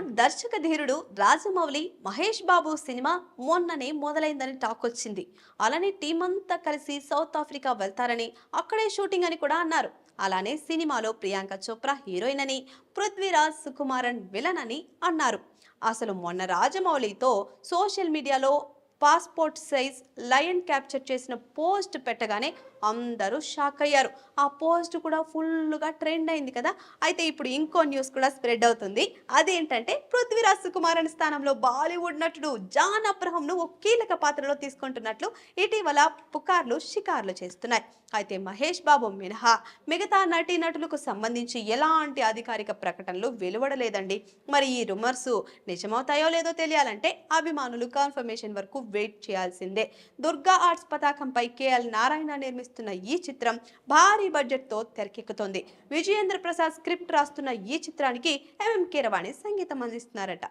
బాలీవుడ్ దర్శక ధీరుడు రాజమౌళి మహేష్ బాబు సినిమా మొన్ననే మొదలైందని టాక్ వచ్చింది. అలానే టీం అంతా కలిసి సౌత్ ఆఫ్రికా వెళ్తారని అక్కడే షూటింగ్ అని కూడా అన్నారు. అలానే సినిమాలో ప్రియాంక చోప్రా హీరోయిన్ అని పృథ్వీరాజ్ సుకుమారన్ విలన్ అని అన్నారు. అసలు మొన్న రాజమౌళితో social media passport size lion capture చేసిన పోస్ట్ పెట్టగానే అందరూ షాక్ అయ్యారు. ఆ పోస్ట్ కూడా ఫుల్గా ట్రెండ్ అయింది కదా. అయితే ఇప్పుడు ఇంకో న్యూస్ కూడా స్ప్రెడ్ అవుతుంది. అదేంటంటే పృథ్వీరాజ్ సుకుమారన్ స్థానంలో బాలీవుడ్ నటుడు జాన్ అబ్రహంను ఒక కీలక పాత్రలో తీసుకుంటున్నట్లు ఇటీవల పుకార్లు షికార్లు చేస్తున్నాయి. అయితే మహేష్ బాబు మినహా మిగతా నటీ నటులకు సంబంధించి ఎలాంటి అధికారిక ప్రకటనలు వెలువడలేదండి. మరి ఈ రుమర్స్ నిజమవుతాయో లేదో తెలియాలంటే అభిమానులు కన్ఫర్మేషన్ వరకు వెయిట్ చేయాల్సిందే. దుర్గా ఆర్ట్స్ పతాకంపై కేఎల్ నారాయణ నిర్మిస్తున్న ఈ చిత్రం భారీ బడ్జెట్తో తెరకెక్కుతోంది. విజయేంద్ర ప్రసాద్ స్క్రిప్ట్ రాస్తున్న ఈ చిత్రానికి ఎంఎం కీరవాణి సంగీతం అందిస్తున్నారట.